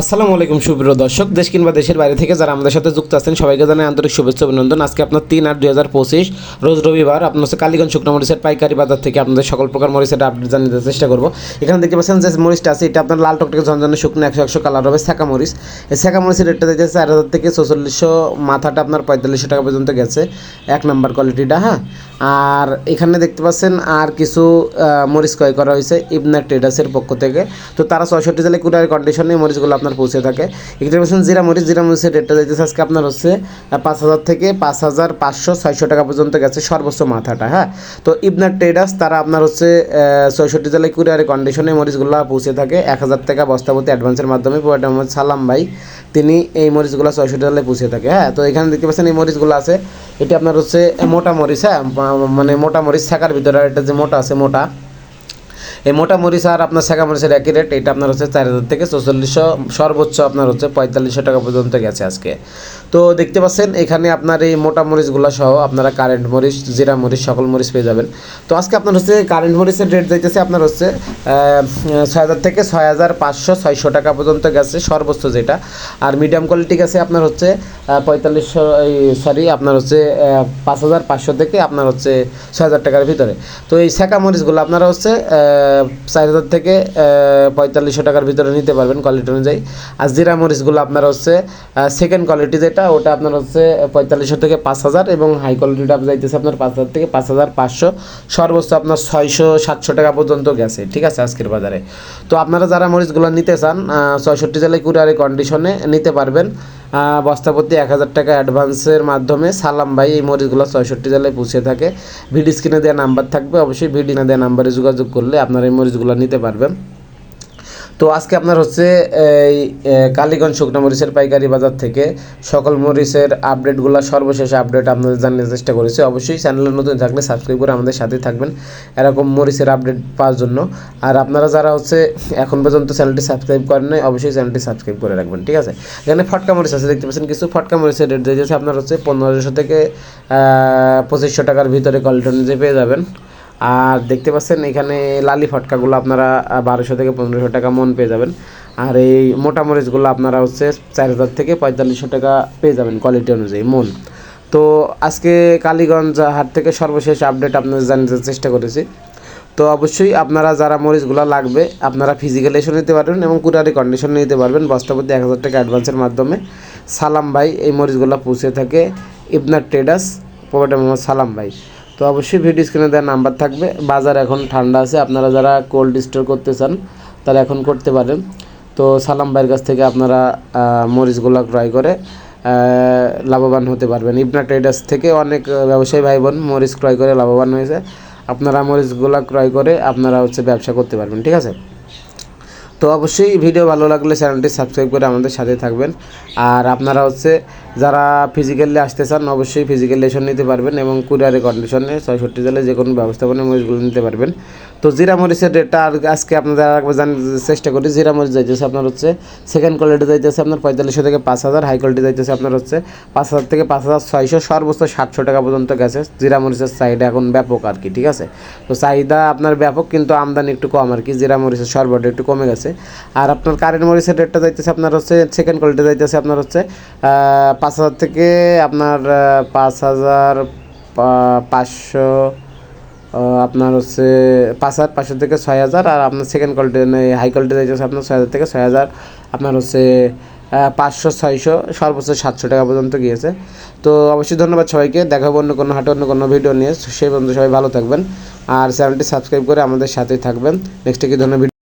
আসসালামু আলাইকুম, সুপ্রিয় দর্শক। দেশ কিংবা দেশের বাইরে থেকে যারা আমাদের সাথে যুক্ত আছেন, সবাইকে জানাই আন্তরিক শুভেচ্ছা, অভিনন্দন। আজকে আপনার তিন আট দুই হাজার পঁচিশ, রোজ রবিবার, আপনার হচ্ছে কালীগঞ্জ শুকনো মরিচের পাইকারি বাজার থেকে আপনাদের সকল প্রকার মরিচের আপডেট দেওয়ার চেষ্টা করব। এখানে দেখতে পাচ্ছেন যে মরিচটা আছে, এটা আপনার লাল টকটকে ঝনঝনে শুকনো একশো একশো কালার হবে সেকা মরিচ। এই সেকা মরিচের রেটটা দিতে চার হাজার থেকে চৌচল্লিশশো মাথাটা আপনার পঁয়তাল্লিশশো টাকা পর্যন্ত গেছে, এক নম্বর কোয়ালিটিটা হ্যাঁ? আর এখানে দেখতে পাচ্ছেন আর কিছু মরিচ ক্রয় করা হয়েছে ইবনা ট্রেডার্সের পক্ষ থেকে। তো তারা ছয়ষট্টি জেলায় কুড়ার কন্ডিশনে মরিচগুলো আপনার পৌঁছে থাকে। এখানে পাচ্ছেন জিরা মরিচ জিরা মরিচের রেটটা দিতেছে আজকে আপনার হচ্ছে পাঁচ হাজার থেকে পাঁচ হাজার পাঁচশো ছয়শো টাকা পর্যন্ত গেছে সর্বোচ্চ মাথাটা হ্যাঁ? তো ইবনা ট্রেডার্স তারা আপনার হচ্ছে ছয়ষট্টি জেলায় কুড়িয়ারের কন্ডিশনে মরিচগুলো পৌঁছে থাকে। এক হাজার টাকা বস্তাপতি অ্যাডভান্সের মাধ্যমে মোহাম্মদ সালাম ভাই, তিনি এই মরিচগুলো ছয়ষট্টি জেলায় পৌঁছে থাকে হ্যাঁ? তো এখানে দেখতে পাচ্ছেন এই মরিচগুলো আছে। এটি আপনার হচ্ছে মোটা মরিচ হ্যাঁ? মানে মোটা মরিচ থাকার ভিতরে এটা যে মোটা আছে, মোটা। এই মোটা মরিচ আর আপনার শেখা মরিচের একই রেট এটা আপনার হচ্ছে চার হাজার থেকে চৌচল্লিশশো, সর্বোচ্চ আপনার হচ্ছে পঁয়তাল্লিশশো টাকা পর্যন্ত গেছে আজকে। তো দেখতে পাচ্ছেন, এখানে আপনার এই মোটা মরিচগুলো সহ আপনারা কারেন্ট মরিচ, জিরা মরিচ, সকল মরিচ পেয়ে যাবেন। তো আজকে আপনার হচ্ছে কারেন্ট মরিচের রেট যাইতেছে আপনার হচ্ছে ছয় হাজার থেকে ছয় হাজার পাঁচশো ছয়শো টাকা পর্যন্ত গেছে, সর্বোচ্চ যেটা। আর মিডিয়াম কোয়ালিটি গেছে আপনার হচ্ছে পঁয়তাল্লিশশো সরি আপনার হচ্ছে পাঁচ হাজার পাঁচশো থেকে আপনার হচ্ছে ছয় হাজার টাকার ভিতরে। তো এই শেখা মরিচগুলো আপনারা হচ্ছে চার হাজার থেকে পঁয়তাল্লিশশো টাকার ভিতরে নিতে পারবেন কোয়ালিটি অনুযায়ী। আর জিরা মরিচগুলো আপনার হচ্ছে সেকেন্ড কোয়ালিটি যেটা, ওটা আপনার হচ্ছে পঁয়তাল্লিশশো থেকে পাঁচ হাজার এবং হাই কোয়ালিটিটা যাইতেছে আপনার পাঁচ হাজার থেকে পাঁচ হাজার পাঁচশো। সর্বোচ্চ আপনার ছয়শো সাতশো টাকা পর্যন্ত গেছে, ঠিক আছে, আজকের বাজারে। তো আপনারা যারা মরিচগুলো নিতে চান ছয়ষট্টি জেলায় কুরিয়ারি কন্ডিশনে নিতে পারবেন। বস্তাপতি এক হাজার টাকা অ্যাডভান্সের মাধ্যমে সালাম ভাই এই মরিচগুলো ছয়ষট্টি জেলায় পৌঁছে থাকে। ভিডি স্ক্রিনে দেওয়া নাম্বার থাকবে। অবশ্যই ভিডি না দেওয়া নাম্বারে যোগাযোগ করলে আপনারা এই মরিচগুলো নিতে পারবেন। তো আজকে আপনার হচ্ছে, এই কালীগঞ্জ শুকনো মরিচের পাইকারি বাজার থেকে সকল মরিচের আপডেটগুলো, সর্বশেষ আপডেট আপনাদের জানার চেষ্টা করেছি। অবশ্যই চ্যানেলে নতুন থাকলে সাবস্ক্রাইব করে আমাদের সাথে থাকবেন এরকম মরিচের আপডেট পাওয়ার জন্য। আর আপনারা যারা হচ্ছে এখন পর্যন্ত চ্যানেলটি সাবস্ক্রাইব করেন নাই, অবশ্যই চ্যানেলটি সাবস্ক্রাইব করে রাখবেন, ঠিক আছে? এখানে ফটকা মরিচ আছে, দেখতে পাচ্ছেন কিছু ফটকা মরিচের রেট দিয়েছে আপনার হচ্ছে পনেরোশো থেকে পঁচিশশো টাকার ভিতরে কোয়ালিটি অনুযায়ী পেয়ে যাবেন। আর দেখতে পাচ্ছেন এখানে লালি ফটকাগুলো আপনারা বারোশো থেকে পনেরোশো টাকা মন পেয়ে যাবেন। আর এই মোটা মরিচগুলো আপনারা হচ্ছে চার হাজার থেকে পঁয়তাল্লিশশো টাকা পেয়ে যাবেন কোয়ালিটি অনুযায়ী মন। তো আজকে কালীগঞ্জ হাট থেকে সর্বশেষ আপডেট আপনাদের জানাতে চেষ্টা করেছি। তো অবশ্যই আপনারা যারা মরিচগুলো লাগবে, আপনারা ফিজিক্যালি এসে নিতে পারবেন এবং কুরিয়ারি কন্ডিশনে নিতে পারবেন। বস্তাপতি এক হাজার টাকা অ্যাডভান্সের মাধ্যমে। সালাম ভাই, এই মরিচগুলো পৌঁছে থাকে ইবনার ট্রেডার্স প্রোভাইডার মোহাম্মদ সালাম ভাই। তো অবশ্যই ভিডিও স্ক্রিনে দেওয়ার নাম্বার থাকবে। বাজার এখন ঠান্ডা আছে, আপনারা যারা কোল্ড স্টোর করতে চান, তারা এখন করতে পারেন। তো সালাম ভাইয়ের কাছ থেকে আপনারা মরিচগুলো ক্রয় করে লাভবান হতে পারবেন। ইবনা ট্রেডার্স থেকে অনেক ব্যবসায়ী ভাই বোন মরিচ ক্রয় করে লাভবান হয়েছে। আপনারা মরিচগুলো ক্রয় করে আপনারা হচ্ছে ব্যবসা করতে পারবেন, ঠিক আছে? তো অবশ্যই ভিডিও ভালো লাগলে চ্যানেলটি সাবস্ক্রাইব করে আমাদের সাথে থাকবেন। আর আপনারা হচ্ছে যারা ফিজিক্যালি আসতে চান, অবশ্যই ফিজিক্যাল লেশন নিতে পারবেন এবং কুরিয়ারে কন্ডিশনে ছয়ষট্টি জেলায় যে কোনো ব্যবস্থাপনা মরিচগুলো নিতে পারবেন। তো জিরা মরিচের রেটটা আর আজকে আপনাদের আরেকবার জানার চেষ্টা করি। জিরা মরিচ যাইতেছে আপনার হচ্ছে সেকেন্ড কোয়ালিটি যাইতেছে আপনার পঁয়তাল্লিশশো থেকে পাঁচ হাজার হাই কোয়ালিটি যাইতেছে আপনার হচ্ছে পাঁচ হাজার থেকে পাঁচ হাজার ছয়শো, সর্বোচ্চ সাতশো টাকা পর্যন্ত গেছে জিরা মরিচের চাহিদা এখন ব্যাপক আর কি, ঠিক আছে? তো চাহিদা আপনার ব্যাপক, কিন্তু আমদানি একটু কম আর কি জিরা মরিচের সরবরাহ একটু কমে গেছে। আর আপনার কারেন্ট মরিচের রেটটা যাইতেছে আপনার হচ্ছে সেকেন্ড কোয়ালিটি যাইতেছে আপনার হচ্ছে পাঁচ হাজার থেকে আপনার পাঁচ হাজার পাঁচশো আপনার হচ্ছে পাঁচ হাজার পাঁচশো থেকে ছয় হাজার, আর আপনার সেকেন্ড কোয়ালিটি হাই কোয়ালিটি যাইতেছে আপনার ছয় হাজার থেকে ছয় হাজার, আপনার হচ্ছে পাঁচশো, ছয়শো, সর্বোচ্চ সাতশো টাকা পর্যন্ত গিয়েছে। তো অবশ্যই ধন্যবাদ সবাইকে দেখাবো অন্য কোনো হাটে, অন্য কোনো ভিডিও নিয়ে। সেই পর্যন্ত সবাই ভালো থাকবেন, আর চ্যানেলটি সাবস্ক্রাইব করে আমাদের সাথেই থাকবেন। নেক্সটে কি ধন্যবাদ